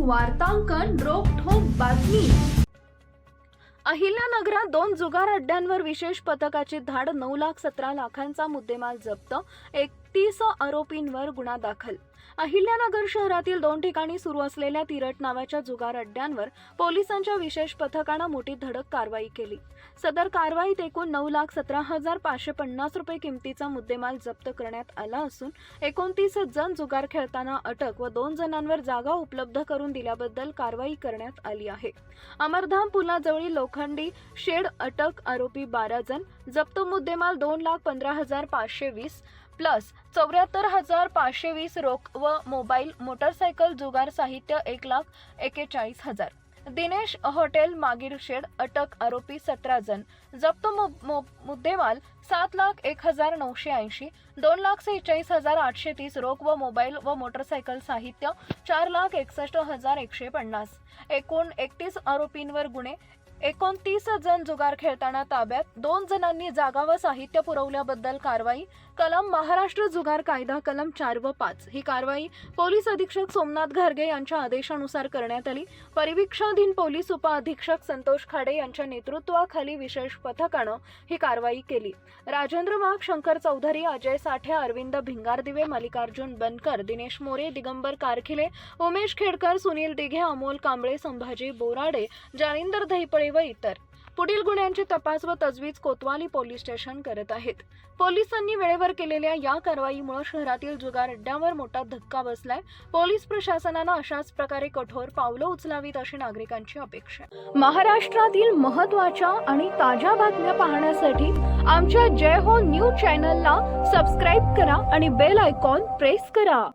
वार्तांकन रोखोक बातमी. अहिल्यानगरात दोन जुगार अड्ड्यांवर विशेष पथकाची धाड नऊ लाख सतरा लाखांचा मुद्देमाल जप्त. तीस आरोपींवर गुन्हा दाखल. अहिल्यानगर शहरातील दोन ठिकाणी सुरू असलेल्या तिरट नावाच्या जुगार अड्ड्यांवर पोलिसांच्या विशेष पथकानं मोठी धडक कारवाई केली. सदर कारवाईत एकूण नऊ लाख सतरा हजार पाचशे पन्नास रुपये किमतीचा मुद्देमाल जप्त करण्यात आला असून एकोणतीस जण जुगार खेळताना अटक व दोन जणांवर जागा उपलब्ध करून दिल्याबद्दल कारवाई करण्यात आली आहे. अमरधाम पुलाजवळील लोखंडी शेड अटक आरोपी बारा जण जप्त मुद्देमाल दोन लाख पंधरा हजार पाचशे वीस प्लस चौऱ्याहत्तर हजार पाचशे वीस रोख व मोबाईल मोटरसायकल जुगार साहित्य एक लाख एकेचाळीस हजार. दिनेश हॉटेल मागीर शेड अटक आरोपी सतरा जण. जप्त मु- मुद्देमाल सात लाख एक हजार नऊशे ऐंशी दोन लाख सेहेचाळीस हजार आठशे तीस रोख व मोबाईल व मोटरसायकल साहित्य चार लाख एकसष्ट हजार एकशे पन्नास. एकूण एकतीस आरोपींवर गुन्हे एकोणतीस जण जुगार खेळताना ताब्यात. दोन जणांनी जागा व साहित्य पुरवल्याबद्दल कारवाई. कलम महाराष्ट्र जुगार कायदा कलम चार व पाच. ही कारवाई पोलीस अधीक्षक सोमनाथ घारगे यांच्या आदेशानुसार करण्यात आली. परिवीक्षाधीन पोलीस उपअधीक्षक संतोष खाडे यांच्या नेतृत्वाखाली विशेष पथकानं ही कारवाई केली. राजेंद्र वाघ शंकर चौधरी अजय साठे अरविंद भिंगारदिवे मल्लिकार्जुन बनकर दिनेश मोरे दिगंबर कारखिले उमेश खेडकर सुनील दिघे अमोल कांबळे संभाजी बोराडे जानिंदर दहिपळे व इतर. पुढील गुन्ह्यांची तपास व तजवीज कोतवाली पोलीस स्टेशन करत आहेत. पोलिसांनी वेळेवर केलेल्या या कारवाईमुळे शहरातील जुगार अड्ड्यावर मोठा धक्का बसलाय. पोलीस प्रशासनानं अशाच प्रकारे कठोर पावलं उचलावीत अशी नागरिकांची अपेक्षा. महाराष्ट्रातील महत्त्वाच्या आणि ताज्या बातम्या पाहण्यासाठी आमच्या जय हो न्यूज चॅनलला सबस्क्राईब करा आणि बेल आयकॉन प्रेस करा.